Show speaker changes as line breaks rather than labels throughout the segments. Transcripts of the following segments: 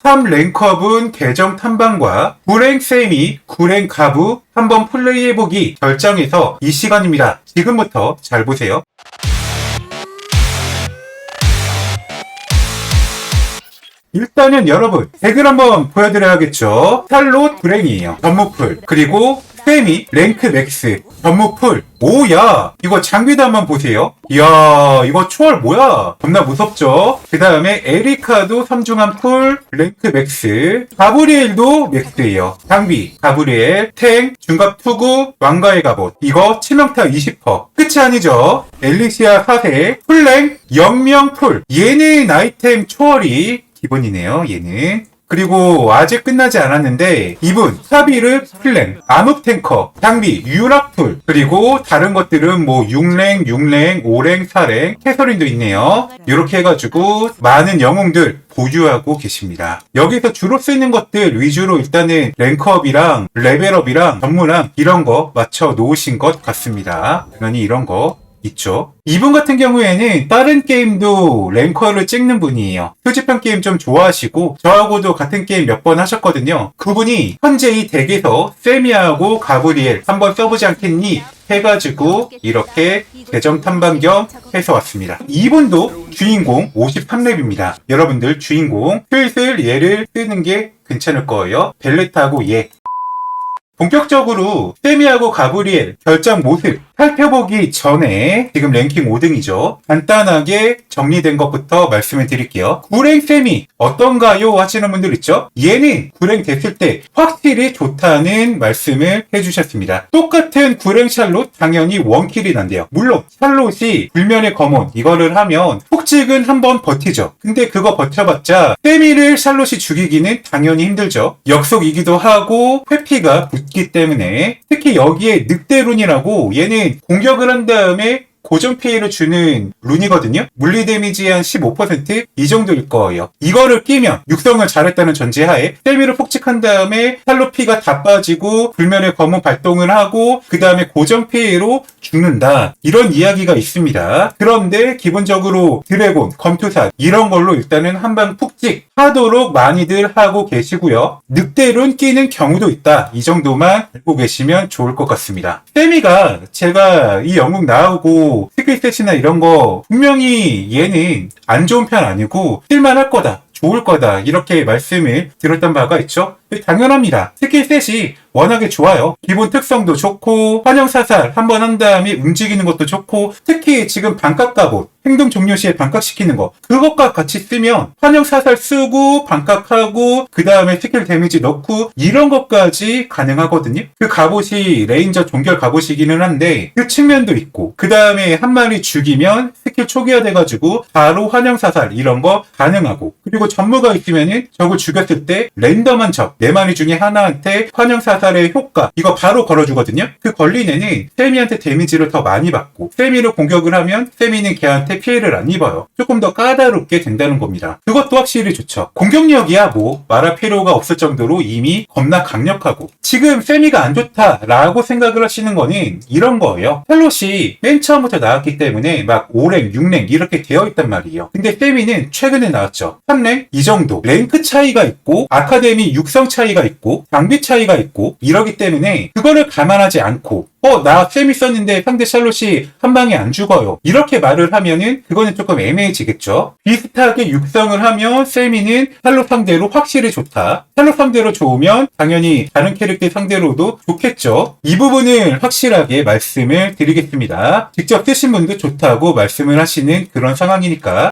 3 랭컵은 계정 탐방과 9랭 세미, 9랭 가부 한번 플레이해보기 결정해서 이 시간입니다. 지금부터 잘 보세요. 일단은 여러분 덱을 한번 보여드려야겠죠. 탈롯 브랭이에요. 전무풀 그리고 세미 랭크 맥스 전무풀 오야 이거 장비도 한번 보세요. 이야 이거 초월 뭐야 겁나 무섭죠. 그 다음에 에리카도 삼중한 풀 랭크 맥스 가브리엘도 맥스예요. 장비 가브리엘 탱 중갑 투구 왕가의 갑옷 이거 치명타 20% 끝이 아니죠. 엘리시아 4세 풀랭 영명 풀 얘는 아이템 초월이 기본이네요, 얘는. 그리고 아직 끝나지 않았는데 이분 사비르 플랭 암흑 탱커 장비 유락풀 그리고 다른 것들은 뭐 6랭 6랭 5랭 4랭 캐서린도 있네요. 이렇게 해가지고 많은 영웅들 보유하고 계십니다. 여기서 주로 쓰는 것들 위주로 일단은 랭크업이랑 레벨업이랑 전무랑 이런 거 맞춰 놓으신 것 같습니다. 그러니 이런 거 있죠. 이분 같은 경우에는 다른 게임도 랭커를 찍는 분이에요. 표지판 게임 좀 좋아하시고 저하고도 같은 게임 몇 번 하셨거든요. 그분이 현재 이 덱에서 세미하고 가브리엘 한번 써보지 않겠니? 해가지고 이렇게 계정 탐방 겸 해서 왔습니다. 이분도 주인공 53렙입니다. 여러분들 주인공 슬슬 얘를 쓰는 게 괜찮을 거예요. 벨레타하고 얘 본격적으로 세미하고 가브리엘 결정 모습 살펴보기 전에 지금 랭킹 5등이죠. 간단하게 정리된 것부터 말씀을 드릴게요. 구랭 세미 어떤가요? 하시는 분들 있죠? 얘는 구랭 됐을 때 확실히 좋다는 말씀을 해주셨습니다. 똑같은 구랭 샬롯 당연히 원킬이 난대요. 물론 샬롯이 불면의 검은 이거를 하면 폭직은 한번 버티죠. 근데 그거 버텨봤자 세미를 샬롯이 죽이기는 당연히 힘들죠. 역속이기도 하고 회피가 붙기 때문에 특히 여기에 늑대룬이라고 얘는 공격을 한 다음에 고정 피해를 주는 룬이거든요. 물리 데미지 한 15%이 정도일 거예요. 이거를 끼면 육성을 잘했다는 전제하에 세미를 폭직한 다음에 탈로 피가 다 빠지고 불면의 검은 발동을 하고 그 다음에 고정 피해로 죽는다. 이런 이야기가 있습니다. 그런데 기본적으로 드래곤, 검투사 이런 걸로 일단은 한방 푹찍 하도록 많이들 하고 계시고요. 늑대룬 끼는 경우도 있다. 이 정도만 알고 계시면 좋을 것 같습니다. 세미가 제가 이 영웅 나오고 스킬셋이나 이런 거 분명히 얘는 안 좋은 편 아니고 쓸만할 거다. 좋을 거다. 이렇게 말씀을 드렸던 바가 있죠. 당연합니다. 스킬셋이 워낙에 좋아요. 기본 특성도 좋고 환영사살 한 번 한 다음에 움직이는 것도 좋고 특히 지금 반각 갑옷 행동 종료 시에 반각시키는 거 그것과 같이 쓰면 환영사살 쓰고 반각하고 그 다음에 스킬 데미지 넣고 이런 것까지 가능하거든요. 그 갑옷이 레인저 종결 갑옷이기는 한데 그 측면도 있고 그 다음에 한 마리 죽이면 스킬 초기화 돼가지고 바로 환영사살 이런 거 가능하고 그리고 전무가 있으면은 적을 죽였을 때 랜덤한 적 네 마리 중에 하나한테 환영사살의 효과 이거 바로 걸어주거든요. 그 걸린 애는 세미한테 데미지를 더 많이 받고 세미를 공격을 하면 세미는 걔한테 피해를 안 입어요. 조금 더 까다롭게 된다는 겁니다. 그것도 확실히 좋죠. 공격력이야 뭐 말할 필요가 없을 정도로 이미 겁나 강력하고 지금 세미가 안 좋다라고 생각을 하시는 거는 이런 거예요. 헬롯이 맨 처음부터 나왔기 때문에 막 5랭, 6랭 이렇게 되어 있단 말이에요. 근데 세미는 최근에 나왔죠. 3랭 이 정도 랭크 차이가 있고 아카데미 육성 차이가 있고 장비 차이가 있고 이러기 때문에 그거를 감안하지 않고 어, 나 세미 썼는데 상대 샬롯이 한 방에 안 죽어요. 이렇게 말을 하면은 그거는 조금 애매해지겠죠. 비슷하게 육성을 하면 세미는 샬롯 상대로 확실히 좋다. 샬롯 상대로 좋으면 당연히 다른 캐릭터 상대로도 좋겠죠. 이 부분을 확실하게 말씀을 드리겠습니다. 직접 쓰신 분도 좋다고 말씀을 하시는 그런 상황이니까.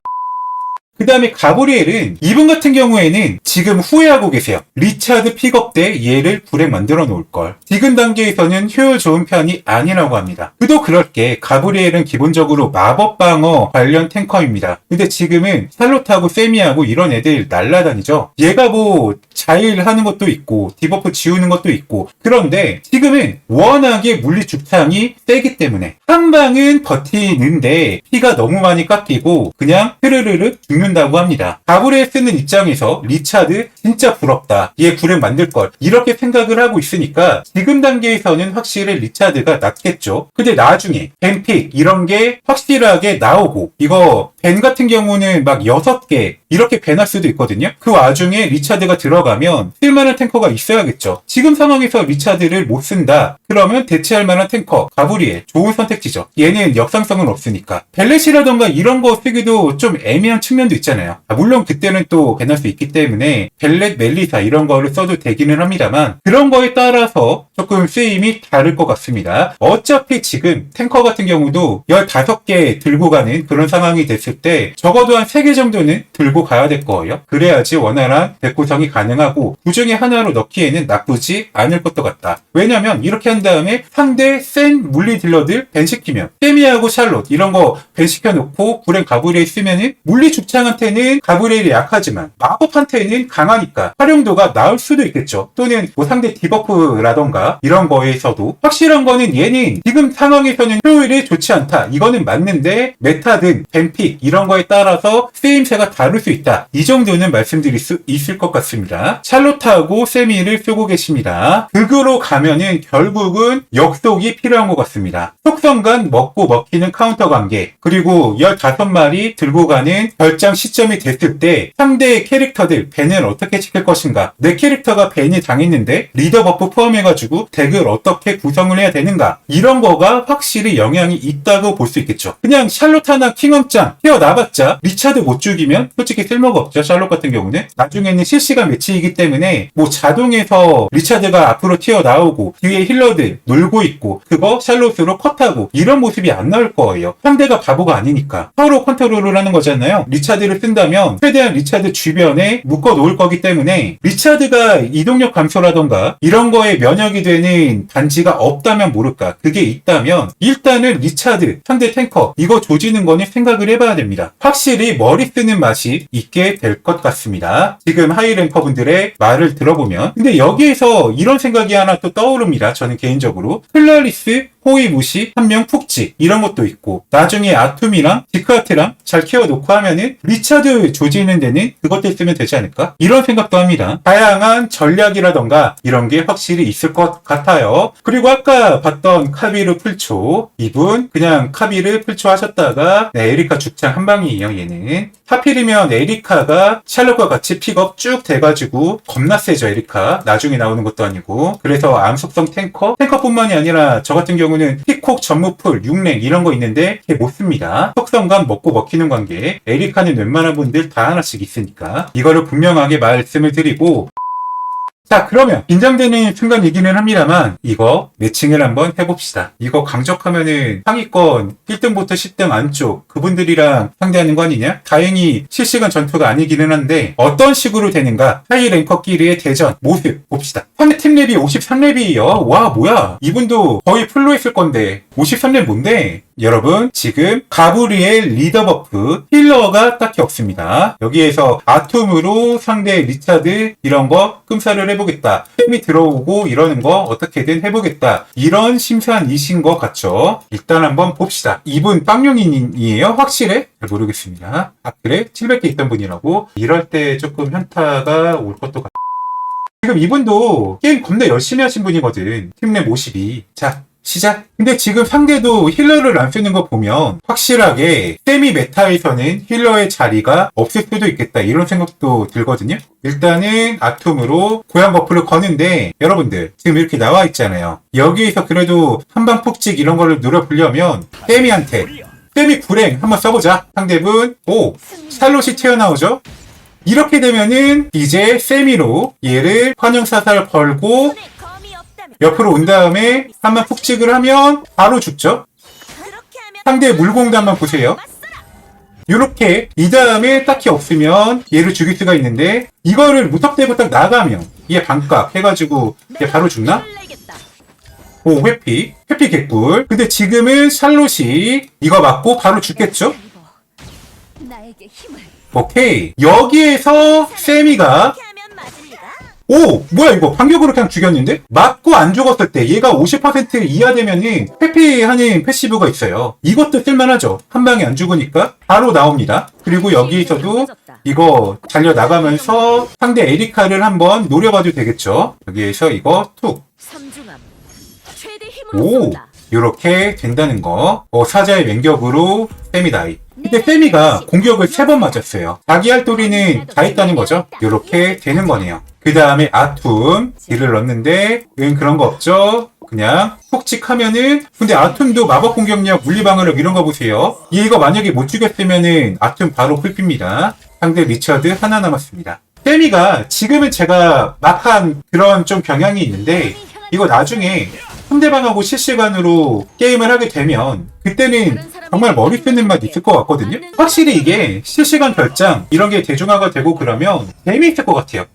그 다음에 가브리엘은 이분 같은 경우에는 지금 후회하고 계세요. 리차드 픽업 때 얘를 불에 만들어 놓을 걸. 지금 단계에서는 효율 좋은 편이 아니라고 합니다. 그도 그렇게 가브리엘은 기본적으로 마법 방어 관련 탱커입니다. 근데 지금은 샬롯하고 세미하고 이런 애들 날라다니죠. 얘가 뭐 자일하는 것도 있고 디버프 지우는 것도 있고 그런데 지금은 워낙에 물리 죽창이 세기 때문에 한 방은 버티는데 피가 너무 많이 깎이고 그냥 흐르르르 죽는 굶는다고 합니다. 가브리엘 쓰는 입장에서 리차드 진짜 부럽다. 얘 구렘 만들 걸. 이렇게 생각을 하고 있으니까 지금 단계에서는 확실히 리차드가 낫겠죠. 근데 나중에 벤픽 이런 게 확실하게 나오고 이거 벤 같은 경우는 막 6개 이렇게 벤할 수도 있거든요. 그 와중에 리차드가 들어가면 쓸만한 탱커가 있어야겠죠. 지금 상황에서 리차드를 못 쓴다. 그러면 대체할 만한 탱커 가브리엘 좋은 선택지죠. 얘는 역상성은 없으니까. 벨렛이라던가 이런 거 쓰기도 좀 애매한 측면도 있잖아요. 아, 물론 그때는 또 벤할 수 있기 때문에 벨렛, 멜리사 이런 거를 써도 되기는 합니다만 그런 거에 따라서 조금 쓰임이 다를 것 같습니다. 어차피 지금 탱커 같은 경우도 15개 들고 가는 그런 상황이 됐을 때 적어도 한 3개 정도는 들고 가야 될 거예요. 그래야지 원활한 백구성이 가능하고 그 중에 하나로 넣기에는 나쁘지 않을 것도 같다. 왜냐면 이렇게 한 다음에 상대 센 물리 딜러들 벤시키면 세미하고 샬롯 이런 거 벤시켜 놓고 불행 가브리엘 쓰면은 물리 죽창 한테는 가브리엘이 약하지만 마법한테는 강하니까 활용도가 나을 수도 있겠죠. 또는 뭐 상대 디버프라던가 이런 거에서도 확실한 거는 얘는 지금 상황에서는 효율이 좋지 않다. 이거는 맞는데 메타든 뱀픽 이런 거에 따라서 쓰임새가 다를 수 있다. 이 정도는 말씀드릴 수 있을 것 같습니다. 샬롯하고 세미를 쓰고 계십니다. 극으로 가면은 결국은 역속이 필요한 것 같습니다. 속성간 먹고 먹히는 카운터 관계 그리고 15마리 들고 가는 결장 시점이 됐을 때 상대의 캐릭터들 밴을 어떻게 지킬 것인가. 내 캐릭터가 밴이 당했는데 리더 버프 포함해가지고 덱을 어떻게 구성을 해야 되는가. 이런 거가 확실히 영향이 있다고 볼 수 있겠죠. 그냥 샬롯 하나 킹엄짱 튀어나봤자 리차드 못 죽이면 솔직히 쓸모가 없죠. 샬롯 같은 경우는. 나중에는 실시간 매치이기 때문에 뭐 자동에서 리차드가 앞으로 튀어나오고 뒤에 힐러들 놀고 있고 그거 샬롯으로 컷하고 이런 모습이 안 나올 거예요. 상대가 바보가 아니니까. 서로 컨트롤을 하는 거잖아요. 리차드 를 쓴다면 최대한 리차드 주변에 묶어 놓을 거기 때문에 리차드가 이동력 감소라던가 이런 거에 면역이 되는 단지가 없다면 모를까. 그게 있다면 일단은 리차드 상대 탱커 이거 조지는 거는 생각을 해봐야 됩니다. 확실히 머리 쓰는 맛이 있게 될 것 같습니다. 지금 하이랭커 분들의 말을 들어보면. 근데 여기에서 이런 생각이 하나 또 떠오릅니다. 저는 개인적으로. 클라리스 호위 무시, 한 명 푹지 이런 것도 있고 나중에 아툼이랑 디크아트랑 잘 키워놓고 하면은 리차드 조지는 데는 그것들 쓰면 되지 않을까? 이런 생각도 합니다. 다양한 전략이라던가 이런 게 확실히 있을 것 같아요. 그리고 아까 봤던 카비르 풀초 이분 그냥 카비르 풀초 하셨다가 네, 에리카 죽창 한 방이에요 얘는 하필이면 에리카가 샬롯과 같이 픽업 쭉 돼가지고 겁나 세죠 에리카 나중에 나오는 것도 아니고 그래서 암속성 탱커 탱커뿐만이 아니라 저 같은 경우 는 피콕 전무풀 6랭 이런 거 있는데 걔못 씁니다. 속성감 먹고 먹히는 관계. 에리카는 웬만한 분들 다 하나씩 있으니까. 이거를 분명하게 말씀을 드리고 자, 그러면 긴장되는 순간이기는 합니다만 이거 매칭을 한번 해봅시다. 이거 강적하면은 상위권 1등부터 10등 안쪽 그분들이랑 상대하는 거 아니냐? 다행히 실시간 전투가 아니기는 한데 어떤 식으로 되는가? 하이 랭커끼리의 대전 모습 봅시다. 상대 팀 랩이 53랩이에요. 와 뭐야? 이분도 거의 풀로 했을 건데 53랩 뭔데? 여러분 지금 가브리엘 리더 버프 힐러가 딱히 없습니다. 여기에서 아톰으로 상대 리차드 이런 거 끔살을 해 보겠다. 힘이 들어오고 이러는 거 어떻게든 해보겠다. 이런 심산이신 것 같죠? 일단 한번 봅시다. 이분 빵용인이에요? 확실해? 잘 모르겠습니다. 아 그래? 700개 있던 분이라고? 이럴 때 조금 현타가 올 것도 같 지금 이분도 게임 겁나 열심히 하신 분이거든. 팀내 52. 자, 시작. 근데 지금 상대도 힐러를 안 쓰는 거 보면 확실하게 세미 메타에서는 힐러의 자리가 없을 수도 있겠다 이런 생각도 들거든요. 일단은 아톰으로 고양 버프를 거는데 여러분들 지금 이렇게 나와 있잖아요. 여기에서 그래도 한방 푹찍 이런 거를 노려보려면 세미한테 세미 불행 한번 써보자. 상대분 오 샬롯이 튀어나오죠. 이렇게 되면은 이제 세미로 얘를 환영사살
없다면
옆으로 온 다음에 한번 푹 찍을 하면 바로 죽죠. 상대의 물공단만 보세요. 이렇게 이 다음에 딱히 없으면 얘를 죽일 수가 있는데 이거를 무턱대고 딱 나가면 얘 반값 해가지고 얘 바로 죽나? 오 회피 회피 개꿀 근데 지금은 샬롯이 이거 맞고 바로 죽겠죠? 오케이 여기에서 세미가 오! 뭐야 이거 반격으로 그냥 죽였는데? 맞고 안 죽었을 때 얘가 50% 이하 되면은 회피하는 패시브가 있어요. 이것도 쓸만하죠. 한 방에 안 죽으니까 바로 나옵니다. 그리고 여기서도 이거 달려 나가면서 상대 에리카를 한번 노려봐도 되겠죠. 여기에서 이거 툭. 오! 이렇게 된다는 거. 어, 사자의 맹격으로 세미다이. 근데 세미가 공격을 세 번 맞았어요. 자기 할도리는 다 있다는 거죠. 이렇게 되는 거네요. 그 다음에 아툼 딜을 넣는데 은 그런 거 없죠. 그냥 푹 찍하면은 근데 아툼도 마법 공격력 물리 방어력 이런 거 보세요. 얘가 만약에 못 죽였으면은 아툼 바로 풀핍니다. 상대 리처드 하나 남았습니다. 세미가 지금은 제가 막한 그런 좀 경향이 있는데 이거 나중에 상대방하고 실시간으로 게임을 하게 되면 그때는 정말 머리 쓰는 맛 있을 것 같거든요. 확실히 이게 실시간 결장 이런 게 대중화가 되고 그러면 재미있을 것 같아요.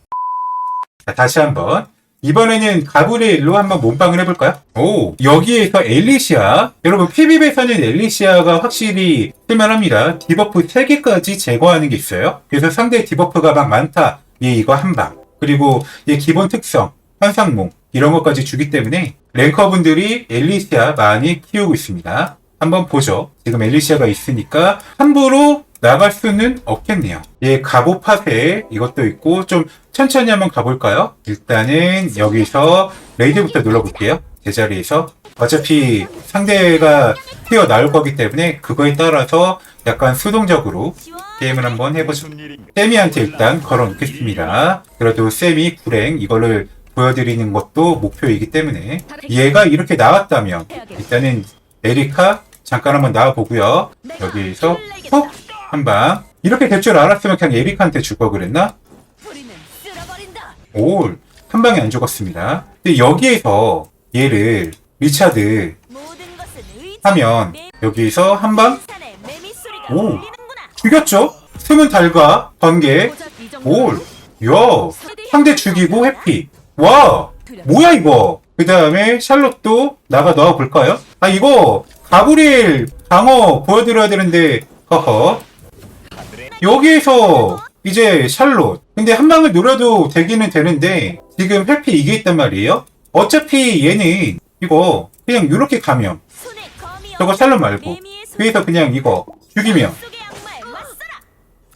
자, 다시 한번 이번에는 가브리엘로 한번 몸빵을 해볼까요? 오 여기에서 엘리시아 여러분 PB에서는 엘리시아가 확실히 쓸만합니다. 디버프 3개까지 제거하는 게 있어요. 그래서 상대 디버프가 막 많다. 얘 이거 한 방 그리고 얘 기본 특성 환상몽 이런 것까지 주기 때문에 랭커분들이 엘리시아 많이 키우고 있습니다. 한번 보죠. 지금 엘리시아가 있으니까 함부로 나갈 수는 없겠네요. 예, 갑오 팟에 이것도 있고 좀 천천히 한번 가볼까요? 일단은 여기서 레이드부터 눌러볼게요. 제자리에서 어차피 상대가 튀어 나올 거기 때문에 그거에 따라서 약간 수동적으로 게임을 한번 해보죠. 세미한테 일단 걸어놓겠습니다. 그래도 세미 불행 이거를 보여드리는 것도 목표이기 때문에 얘가 이렇게 나왔다면 일단은 에리카 잠깐 한번 나와보고요. 여기서 톡 한방 이렇게 될 줄 알았으면 그냥 에리카한테 줄 걸 그랬나?
뿌리는 쓸어버린다.
올, 한 방에 안 죽었습니다. 근데 여기에서 얘를 리차드. 하면 여기서 한 방 오. 죽였죠? 숨은 달과 번개, 올, 야, 상대 죽이고 해피. 와, 뭐야 이거? 그 다음에 샬롯도 나가 넣어 볼까요? 아 이거 가브리엘 방어 보여드려야 되는데 허허. 여기에서 이제 샬롯. 근데 한 방을 노려도 되기는 되는데 지금 회피 이게 있단 말이에요. 어차피 얘는 이거 그냥 이렇게 가면 저거 샬롯 말고. 그래서 그냥 이거 죽이면.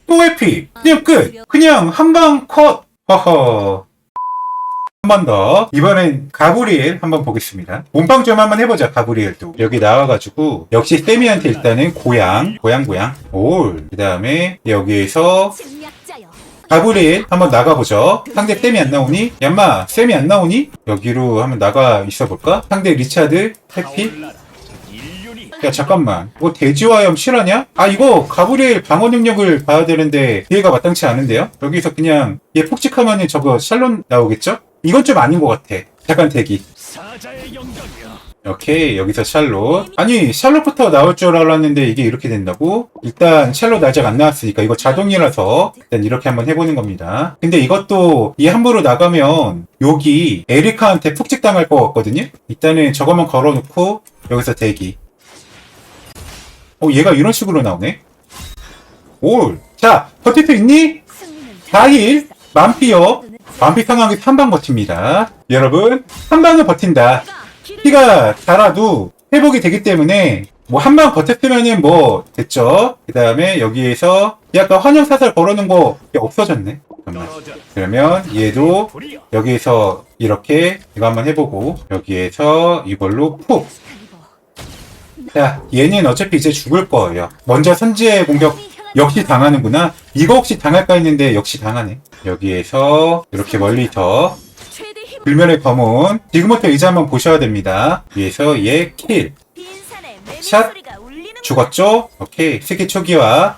또 회피 그냥 끝 그냥 한 방 컷 허허 한 번 더 이번엔 가브리엘 한번 보겠습니다 몸빵 좀 한번 해보자 가브리엘도 여기 나와가지고 역시 세미한테 일단은 고양 고양 고양 올 그 다음에 여기에서. 가브리엘 한번 나가보죠 상대 세미 안 나오니? 얌마 세미 안 나오니? 여기로 한번 나가 있어볼까? 상대 리차드 해피 야 잠깐만 이거 대지화염 실화냐? 아 이거 가브리엘 방어 능력을 봐야 되는데 기회가 마땅치 않은데요? 여기서 그냥 얘 폭직하면은 저거 샬론 나오겠죠? 이건 좀 아닌 것 같아. 잠깐 대기. 오케이 여기서 샬롯. 아니 샬롯부터 나올 줄 알았는데 이게 이렇게 된다고? 일단 샬롯 아직 안 나왔으니까 이거 자동이라서 일단 이렇게 한번 해보는 겁니다. 근데 이것도 얘 함부로 나가면 여기 에리카한테 푹찍 당할 것 같거든요? 일단은 저것만 걸어놓고 여기서 대기. 어 얘가 이런 식으로 나오네? 올자 수 있니?
승리는
4일. 만피어 상황이 3방 버팁니다 여러분 3방은 버틴다 피가 달아도 회복이 되기 때문에 뭐 한 방 버텼으면은 뭐 됐죠. 그 다음에 여기에서 약간 환영 사살 걸어놓은 거 없어졌네. 잠깐만. 그러면 얘도 여기에서 이렇게 이거 한번 해보고 여기에서 이걸로 푹. 자, 얘는 어차피 이제 죽을 거예요. 먼저 선지의 공격 역시 당하는구나. 이거 혹시 당할까 했는데 역시 당하네. 여기에서 이렇게 멀리서. 불면의 검은 지금부터 이제 한번 보셔야 됩니다. 위에서 얘 킬. 샷. 죽었죠? 오케이. 세계 초기화.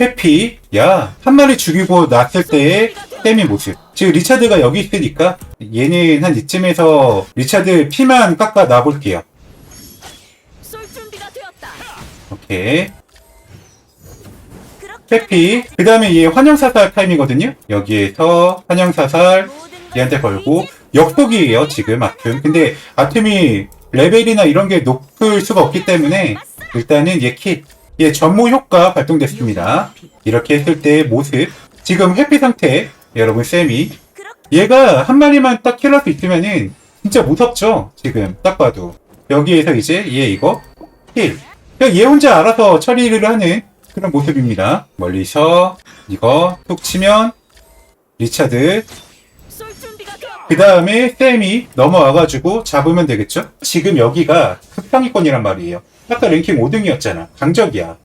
회피. 야, 한 마리 죽이고 났을 때의 땜의 모습. 지금 리차드가 여기 있으니까 얘는 한 이쯤에서 리차드 피만 깎아 놔볼게요. 오케이. 회피. 그 다음에 얘 환영사살 타임이거든요? 여기에서 환영사살 얘한테 걸고. 역속이에요 지금 아툼 근데 아툼이 레벨이나 이런 게 높을 수가 없기 때문에 일단은 얘킷 얘 전무 효과 발동됐습니다 이렇게 했을 때의 모습 지금 회피 상태 여러분 쌤이 얘가 한 마리만 딱 킬할 수 있으면은 진짜 무섭죠 지금 딱 봐도 여기에서 이제 얘 이거 킬 그냥 얘 혼자 알아서 처리를 하는 그런 모습입니다 멀리서 이거 툭 치면 리차드. 그 다음에 쌤이 넘어와가지고 잡으면 되겠죠? 지금 여기가 급상위권이란 말이에요. 아까 랭킹 5등이었잖아. 강적이야.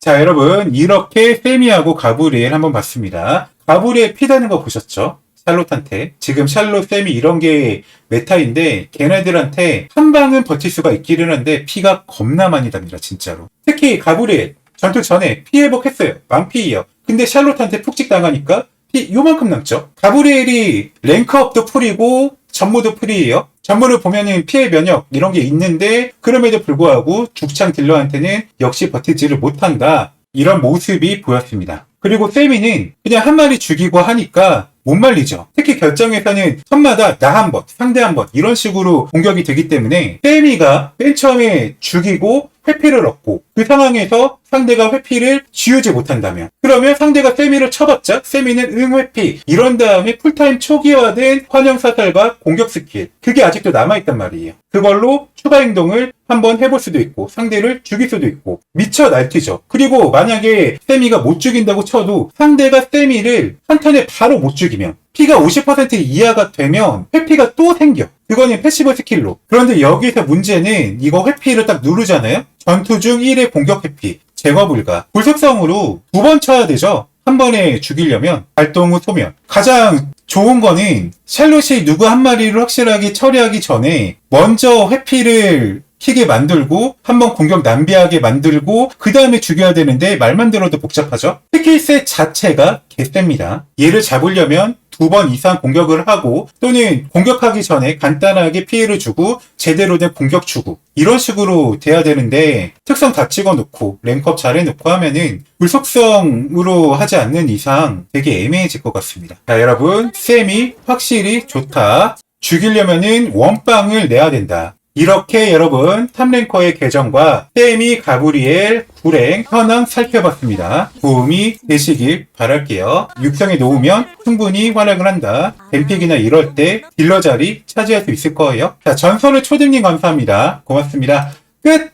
자, 여러분. 이렇게 세미하고 가브리엘 한번 봤습니다. 가브리엘 피다는 거 보셨죠? 샬롯한테. 지금 샬롯, 세미 이런 게 메타인데 걔네들한테 한 방은 버틸 수가 있기는 한데 피가 겁나 많이 답니다. 진짜로. 특히 가브리엘. 전투 전에 피 회복했어요. 망피예요. 근데 샬롯한테 푹찍 당하니까 피 요만큼 남죠. 가브리엘이 랭크업도 풀이고 전무도 풀이에요. 전무를 보면은 피해 면역 이런 게 있는데 그럼에도 불구하고 죽창 딜러한테는 역시 버티지를 못한다. 이런 모습이 보였습니다. 그리고 세미는 그냥 한 마리 죽이고 하니까 못 말리죠. 특히 결정에서는 선마다 나 한 번, 상대 한 번 이런 식으로 공격이 되기 때문에 세미가 맨 처음에 죽이고 회피를 얻고 그 상황에서 상대가 회피를 지우지 못한다면 그러면 상대가 세미를 쳐봤자 세미는 응 회피 이런 다음에 풀타임 초기화된 환영사살과 공격 스킬 그게 아직도 남아있단 말이에요. 그걸로 추가 행동을 한번 해볼 수도 있고 상대를 죽일 수도 있고 미쳐 날뛰죠. 그리고 만약에 세미가 못 죽인다고 쳐도 상대가 세미를 한 턴에 바로 못 죽 이면 피가 50% 이하가 되면 회피가 또 생겨. 그거는 패시브 스킬로. 그런데 여기서 문제는 이거 회피를 딱 누르잖아요? 전투 중 1의 공격 회피, 제거 불가. 불속성으로 두 번 쳐야 되죠? 한 번에 죽이려면 발동 후 소면. 가장 좋은 거는 샬롯이 누구 한 마리를 확실하게 처리하기 전에 먼저 회피를 키게 만들고 한번 공격 낭비하게 만들고 그 다음에 죽여야 되는데 말만 들어도 복잡하죠. 스킬셋 자체가 개셉니다. 얘를 잡으려면 두 번 이상 공격을 하고 또는 공격하기 전에 간단하게 피해를 주고 제대로 된 공격 주고 이런 식으로 돼야 되는데 특성 다 찍어놓고 랭크업 잘 해놓고 하면은 불속성으로 하지 않는 이상 되게 애매해질 것 같습니다. 자 여러분 쌤이 확실히 좋다. 죽이려면은 원빵을 내야 된다. 이렇게 여러분 탑랭커의 계정과 세미 가브리엘 구랭 현황 살펴봤습니다. 도움이 되시길 바랄게요. 육성에 놓으면 충분히 활약을 한다. 뱀픽이나 이럴 때 딜러 자리 차지할 수 있을 거예요. 자 전설의 초등님 감사합니다. 고맙습니다. 끝!